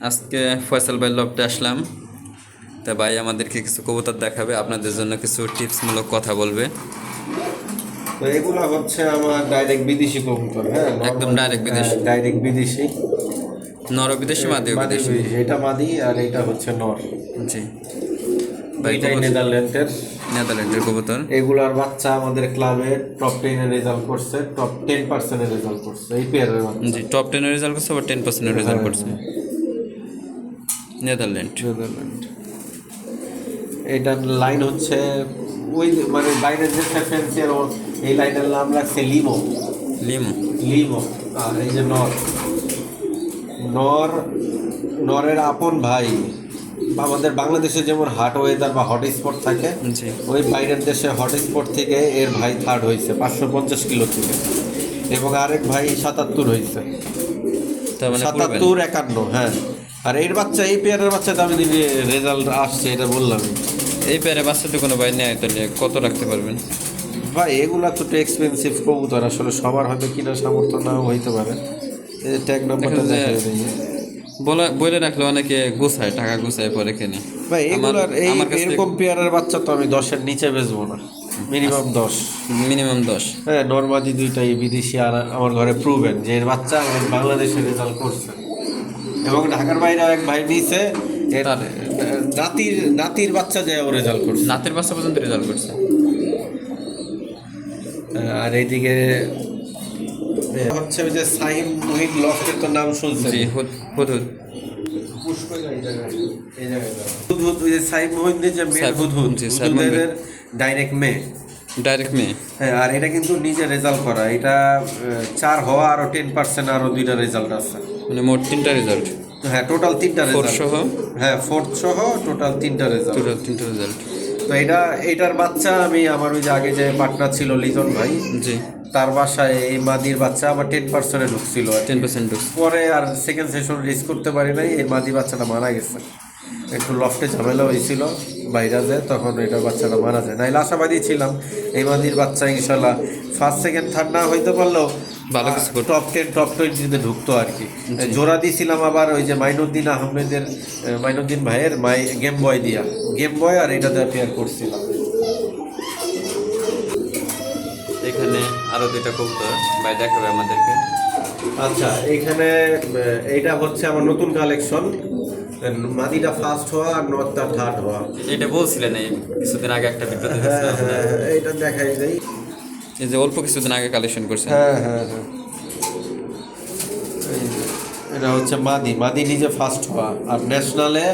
আজকে ফয়সাল ভাই লকটে আসলাম। তা ভাই আমাদেরকে কিছু কবুতর দেখাবে আপনাদের জন্য কিছু টিপসমূলক কথা বলবে। তো এগুলো হচ্ছে আমার ডাইরেক্ট বিদেশি কবুতর হ্যাঁ? একদম direct বিদেশি। ডাইরেক্ট বিদেশি। নর বিদেশি মাদি বিদেশি? বিদেশি। এটা মাদি আর এটা হচ্ছে নর। জি। ভাই নেদারল্যান্ডের নেদারল্যান্ডের কবুতর। এগুলার বাচ্চা আমাদের ক্লাবে টপ টেনে রেজাল্ট করছে টপ টেন পার্সেন্টের রেজাল্ট করছে এই পেয়ারের জি টপ টেনের রেজাল্ট করছে আবার টেন পার্সেন্টের রেজাল্ট করছে। নেদারল্যান্ড। নেদারল্যান্ড। এটার লাইন হচ্ছে ওই মানে বাইরের যে ফ্যান্সিয়ার এই লাইনের নাম রাখছে লিমো। লিমো। লিমো। আর এই যে নর। নর নরের আপন ভাই। আমাদের বাংলাদেশে যেমন হাট ওয়েদার বা হট স্পট থাকে ওই বাইরের দেশে হট স্পট থেকে এর ভাই থার্ড হয়েছে পাঁচশো পঞ্চাশ কিলো থেকে। এবং আরেক ভাই সাতাত্তর হয়েছে। মানে সাতাত্তর একান্ন হ্যাঁ। আর এর বাচ্চা এই পেয়ারের বাচ্চা দামি দিনে রেজাল্ট আসছে এটা বললাম। এই পেয়ারে বাচ্চাটা কোনো ভাই নেয় তাহলে কত রাখতে পারবেন? ভাই এগুলা তো একটু এক্সপেন্সিভ কবুতর আসলে সবার হয়তো কিনা সামর্থ্য নাও হইতে পারে। ট্যাগ নাম্বারটা দেখা বলে বলে রাখলে অনেকে গুছায় টাকা গুছায় পরে কেনে। ভাই এগুলার এই এরকম পেয়ারের বাচ্চা তো আমি দশের নিচে বেচবো না। মিনিমাম দশ। মিনিমাম দশ। হ্যাঁ নর্মাদি দুইটাই বিদেশি আর আমার ঘরে প্রুভেন যে এর বাচ্চা আমার বাংলাদেশে রেজাল্ট করছে। এবং ঢাকার বাইরে এক ভাই নিছে এর নাতির নাতির বাচ্চা যায় ও রেজাল্ট করছে। নাতির বাচ্চা পর্যন্ত রেজাল্ট করছে। আর এইদিকে হচ্ছে ওই যে সাহিম মুহিন লফটের তো নাম শুনছেন? জি হুদ হুদ হুদ। হুদহুদ ওই যে সাহিব মেয়ে হুদহুদ ডাইরেক্ট মেয়ে। ডাইরেক্ট মেয়ে। হ্যাঁ আর এটা কিন্তু নিজে রেজাল্ট করা। এটা চার হওয়া আরও টেন পার্সেন্ট দুইটা রেজাল্ট আছে। মানে মোট তিনটা রেজাল্ট হ্যাঁ টোটাল তিনটা রেজাল্ট সহ? হ্যাঁ ফোর্থ সহ টোটাল তিনটা রেজাল্ট টোটাল তিনটা রেজাল্ট তো এটা এটার বাচ্চা আমি আমার ওই যে আগে যে পার্টনার ছিল লিজন ভাই জি। তার বাসায় এই মাদির বাচ্চা আমার টেন পার্সেন্টে ঢুকছিল। টেন পার্সেন্ট পরে আর সেকেন্ড সেশন রিস্ক করতে পারি নাই এই মাদি বাচ্চাটা মারা গেছে। একটু লফটে ঝামেলা হয়েছিল বাইরাজে তখন এটা বাচ্চাটা মারা যায়। নাইলে আশাবাদী ছিলাম এই মাদির বাচ্চা ইনশাল্লাহ ফার্স্ট সেকেন্ড থার্ড না হইতে পারলেও ভালো কিছু টপ টেন টপ টোয়েন্টিতে ঢুকতো আর কি। জোড়া দিয়েছিলাম আবার ওই যে মাইনুদ্দিন আহমেদের মাইনুদ্দিন ভাইয়ের মাই গেম বয় দিয়া। গেম বয় আর এটাতে পেয়ার করছিলাম। এখানে আরও দুইটা কবুতর ভাই দেখাবে আমাদেরকে। আচ্ছা এখানে আহ, এইটা হচ্ছে আমার নতুন কালেকশন মাদিটা ফার্স্ট হওয়া আর নর্থটা থার্ড হওয়া। এটা বলছিলেন এই কিছুদিন আগে একটা ভিডিও হ্যাঁ হ্যাঁ হ্যাঁ, এইটা দেখাই দেই। এই যে অল্প কিছুদিন আগে কালেকশন করছে হ্যাঁ হ্যাঁ হ্যাঁ। এটা হচ্ছে মাদি। মাদি নিজে ফার্স্ট হওয়া। আর ন্যাশনালে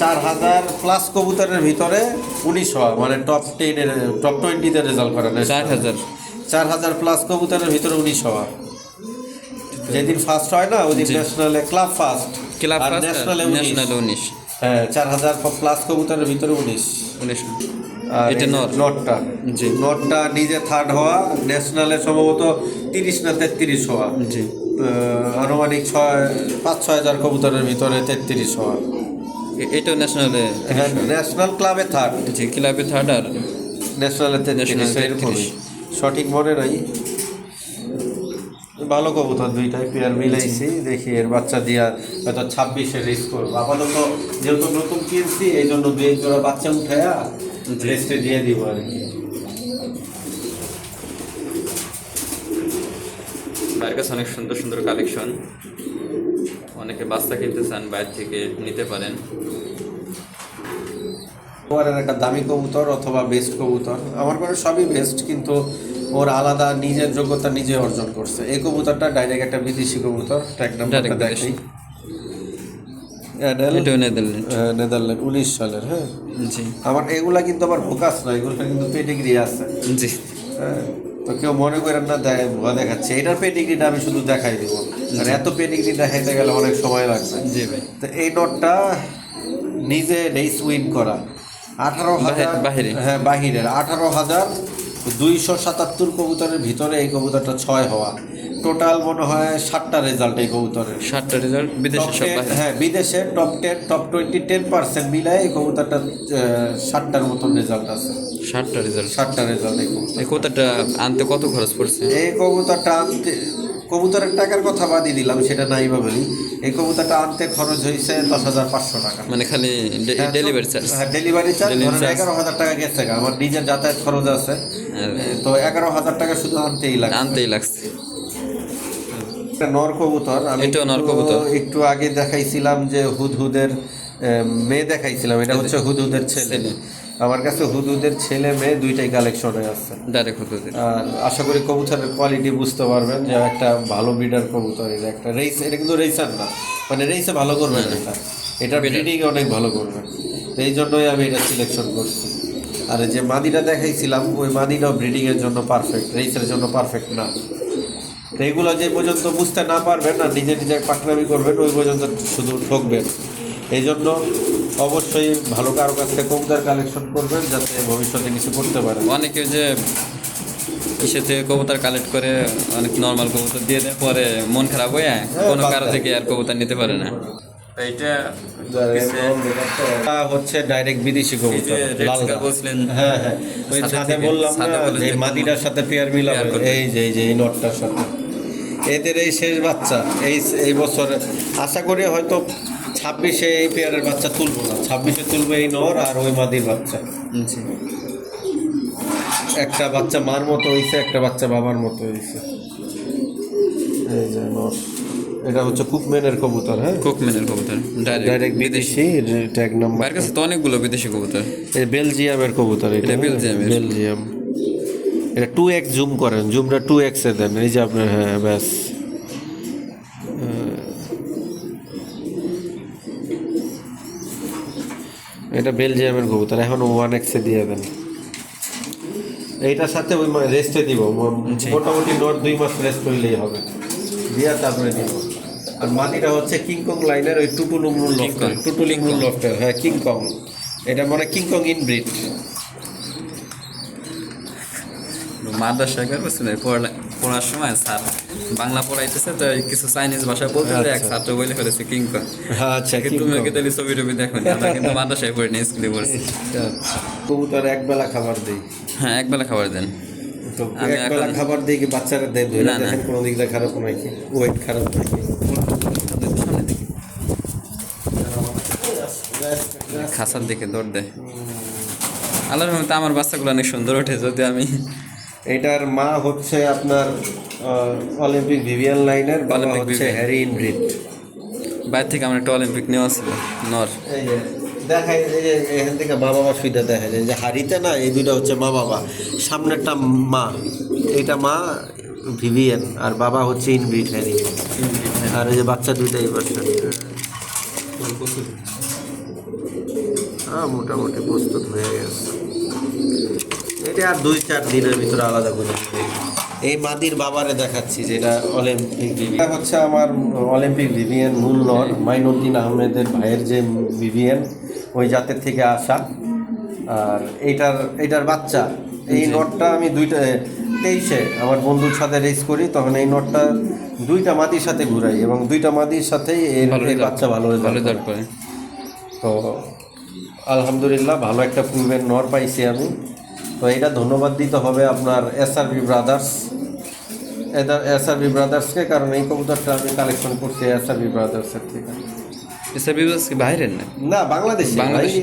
চার হাজার প্লাস কবুতরের ভিতরে উনিশ হওয়া। মানে টপ টেনের টপ টোয়েন্টিতে রেজাল্ট করা চার national। হাজার। চার হাজার প্লাস কবুতরের ভিতরে উনিশ হওয়া যেদিন ফার্স্ট হয় না ওই দিন ন্যাশনালে ক্লাব ফার্স্ট ক্লাব আর ন্যাশনালে ন্যাশনাল উনিশ। হ্যাঁ চার হাজার প্লাস কবুতরের ভিতরে উনিশ। উনিশ। আর এটা যে নটটা। জি। নটটা নিজে থার্ড হওয়া ন্যাশনালে সম্ভবত তিরিশ না তেত্রিশ হওয়া। জি। আনুমানিক ছয় পাঁচ ছয় হাজার কবুতরের ভিতরে তেত্রিশ হওয়া। এটাও ন্যাশনালে ন্যাশনাল ক্লাবে থার্ড জি ক্লাবে থার্ড আর ন্যাশনালে তেত্রিশ ন্যাশনালে এরকমই। সঠিক মনে নাই। ভালো কবুতর দুইটাই পেয়ার মিলাইছি দেখি এর বাচ্চা দিয়া হয়তো ছাব্বিশে রেস করব। আপাতত যেহেতু নতুন কিনছি এই জন্য দুই এক জোড়া বাচ্চা উঠায়া রেস্টে দিয়ে দিব আর কি। বাইরের কাছে অনেক সুন্দর সুন্দর কালেকশন অনেকে বাস্তা কিনতে চান বাইরে থেকে নিতে পারেন। একটা দামি কবুতর অথবা বেস্ট কবুতর। আমার ঘরে সবই বেস্ট কিন্তু ওর আলাদা নিজের যোগ্যতা নিজে অর্জন করছে। এই কবুতরটা ডাইরেক্ট একটা বিদেশি কবুতর ট্যাগ নাম্বারটা এটাও নেদারল্যান্ড উনিশ সালের হ্যাঁ? জি। আমার এগুলা কিন্তু আবার ভোকাস না এগুলো কিন্তু পেডিগ্রি আছে। জি। হ্যাঁ? তো কেউ মনে করেন না দেয় ভুয়া দেখাচ্ছে। এটার পেডিগ্রিটা আমি শুধু দেখাই দিব। আর এত পেডিগ্রি দেখাইতে গেলে অনেক সময় লাগবে। জি ভাই। তো এই নোটটা নিজে রেস উইন করা। আঠারো হাজার বাহিরে। হ্যাঁ বাহিরের। আঠারো হাজার দুইশো সাতাত্তর কবুতরের ভিতরে এই কবুতরটা ছয় হওয়া। টোটাল মনে হয় সাতটা রেজাল্ট এই কবুতরের। সাতটা রেজাল্ট বিদেশে Top সব 10 বাইরে হ্যাঁ বিদেশে top ten top twenty ten percent মিলায় এই কবুতরটা সাতটার মতন রেজাল্ট আছে। সাতটা রেজাল্ট সাতটা রেজাল্ট এই কবুতর এই কোথাটা আনতে কত খরচ পড়ছে? এই কবুতরটা আনতে কবুতরের টাকার কথা বাদই দিলাম সেটা নাই বা বলি। এই কবুতরটা আনতে খরচ হয়েছে দশ হাজার পাঁচশো টাকা। মানে খালি ডেলিভারি চার্জ। হ্যাঁ ডেলিভারি চার্জ ধরেন এগারো হাজার টাকা গেছে। আমার নিজের যাতায়াত খরচ আছে। তো এগারো হাজার টাকা শুধু আনতেই লাগে আনতেই লাগছে। একটা নর কবুতর আমি নর কবুতর। একটু আগে দেখাইছিলাম যে হুদহুদের মেয়ে দেখাইছিলাম এটা হচ্ছে হুদহুদের ছেলে। আমার কাছে হুদুদের ছেলে মেয়ে দুইটাই কালেকশনে আছে। ডাইরেক্ট হতে হতে। আর আশা করি কবুতরের কোয়ালিটি বুঝতে পারবেন যে একটা ভালো ব্রিডার কবুতর এটা একটা রেস এটা কিন্তু রেসার না। মানে রেসে ভালো করবেন এটা। এটা ব্রিডিং অনেক ভালো করবেন। তো এই জন্যই আমি এটা সিলেকশন করছি। আর যে মাদিটা দেখাইছিলাম ওই মাদিটাও ব্রিডিংয়ের জন্য পারফেক্ট রেসের জন্য পারফেক্ট না। তো এগুলো যে পর্যন্ত বুঝতে না পারবেন না নিজে নিজে পাকনামি করবেন ওই পর্যন্ত শুধু ঠকবেন। এই জন্য অবশ্যই ভালো কারও কাছ থেকে কবুতর কালেকশন করবেন যাতে ভবিষ্যতে কিছু করতে পারেন। অনেকে যে ইসে থেকে কবুতর কালেক্ট করে অনেক নর্মাল কবুতর দিয়ে দেয় পরে মন খারাপ হয়ে কোনো কারও থেকে আর কবুতর নিতে পারে না। এইটা হচ্ছে ডাইরেক্ট বিদেশি কবুতর বলছিলেন হ্যাঁ হ্যাঁ। ওই ছাদে বললাম মাদিটার সাথে পেয়ার মিলাবে। এই যে এই যে এই নটটার সাথে। এদের এই শেষ বাচ্চা এই এই বছর। আশা করি হয়তো ছাব্বিশে এই পেয়ারের বাচ্চা তুলবো না। ছাব্বিশে তুলবো এই নর আর ওই মাদির বাচ্চা। জি। একটা বাচ্চা মার মতো হয়েছে একটা বাচ্চা বাবার মতো হয়েছে এই যে নর। এটা হচ্ছে কুকম্যানের কবুতর হ্যাঁ? কুকম্যানের কবুতর। ডাইরেক্ট বিদেশি। ট্যাগ নাম্বার বাইরের কাছে তো অনেকগুলো বিদেশি কবুতর। এই বেলজিয়ামের কবুতর এটা এটা বেলজিয়ামের। বেলজিয়াম। এটা টু এক্স জুম করেন জুমটা টু এক্স এ দেন। এই যে আপনার হ্যাঁ ব্যাস। এটা বেলজিয়ামের কবুতর এখন ওয়ান এক্সে দিয়ে দেন। এইটার সাথে ওই রেস্টে দিব মোটামুটি নোট দুই মাস রেস্ট করলেই হবে। দিয়া তারপরে দিব। আর মাটিটা হচ্ছে কিংকং লাইনের ওই টুটুলুমুল লফটার. টুটুলুমুল লফটার হ্যাঁ কিংকং এটা মানে কিংকং ইনব্রিড মাদ্রাসা করছে না পড়া পড়ার সময় স্যার বাংলা পড়াইতেছে তো কিছু চাইনিজ ভাষা বলতেছে এক ছাত্র বলে ফেলেছে কিংকং আচ্ছা কিন্তু কিংকং মেয়েকে তাহলে ছবি টবি দেখো আমরা কিন্তু মাদ্রাসায় পড়ি না স্কুলে পড়ছি। কবুতর এক বেলা খাবার দেই। হ্যাঁ একবেলা খাবার দেন। আমি এক বেলা খাবার দিই কি বাচ্চারা দেয় না, না। দেখেন কোনো দিক দিয়ে খারাপ নাকি? ওয়েট খারাপ নাকি? খাসার দিকে দৌড় দেয়। আল্লাহর রহমতে আমার বাচ্চাগুলো অনেক সুন্দর ওঠে যদি আমি এটার মা হচ্ছে আপনার অলিম্পিক ভিভিয়ান লাইনের বাবা হচ্ছে হ্যারি ইনব্রিড বাইরে থেকে আমার একটা অলিম্পিক নেওয়া ছিল নর। এই দেখায় এই যে এখান থেকে মা বাবা সুবিধা দেখা যায় যে হাড়িতে না এই দুইটা হচ্ছে মা বাবা। সামনেরটা মা এইটা মা ভিভিয়ান আর বাবা হচ্ছে ইনব্রিড হ্যারি আর এই যে বাচ্চা দুইটাই বসে হ্যাঁ মোটামুটি প্রস্তুত হয়ে গেছে। এটা আর দুই চার দিনের ভিতরে আলাদা করে এই মাদির বাবারে দেখাচ্ছি যেটা অলিম্পিক এটা হচ্ছে আমার অলিম্পিক ভিভিয়ান মূল নর মাইনুদ্দিন আহমেদের ভাইয়ের যে ভিভিয়ান ওই জাতের থেকে আসা। আর এইটার এইটার বাচ্চা এই নটটা আমি দুইটা তেইশে আমার বন্ধুর সাথে রেস করি তখন এই নটটা দুইটা মাদির সাথে ঘুরাই এবং দুইটা মাদির সাথেই এর ভালো বাচ্চা ভালো ভালো রেজাল্ট করে তো আলহামদুলিল্লাহ ভালো একটা পূর্বের নর পাইছি আমি। তো এটা ধন্যবাদ দিতে হবে আপনার এসআরবি ব্রাদার্স এসআরবি ব্রাদার্সকে কারণ এই কবুতরটা আমি কালেকশন করছি এসআরবি ব্রাদার্সের থেকে। এসব বিবাস কি বাইরের না? না বাংলাদেশি বাংলাদেশি?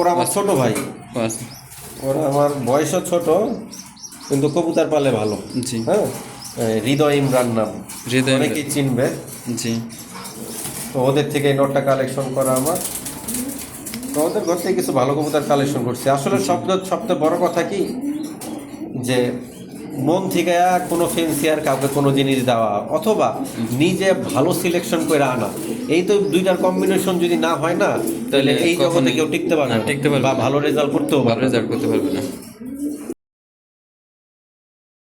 ওরা আমার ছোট ভাই। আচ্ছা। ওরা আমার বয়সও ছোট কিন্তু কবুতর পালে ভালো। জি। হ্যাঁ? হৃদয় ইমরান নাম। হৃদয়। অনেকেই চিনবে। জি। তো ওদের থেকে এই নোটটা কালেকশন করা আমার। তো ওদের ঘর থেকে কিছু ভালো কবুতর কালেকশন করছি। আসলে শব্দ সবচেয়ে বড় কথা কি? যে মন থেকে কোনো ফেন্সিয়ার কাউকে কোনো জিনিস দেওয়া অথবা নিজে ভালো সিলেকশন করে আনা এই তো দুইটার কম্বিনেশন যদি না হয় না তাহলে এই জগতে কেউ টিকতে পারবে না, না, টিকতে পারবে বা ভালো রেজাল্ট করতেও ভালো রেজাল্ট করতে পারবে না।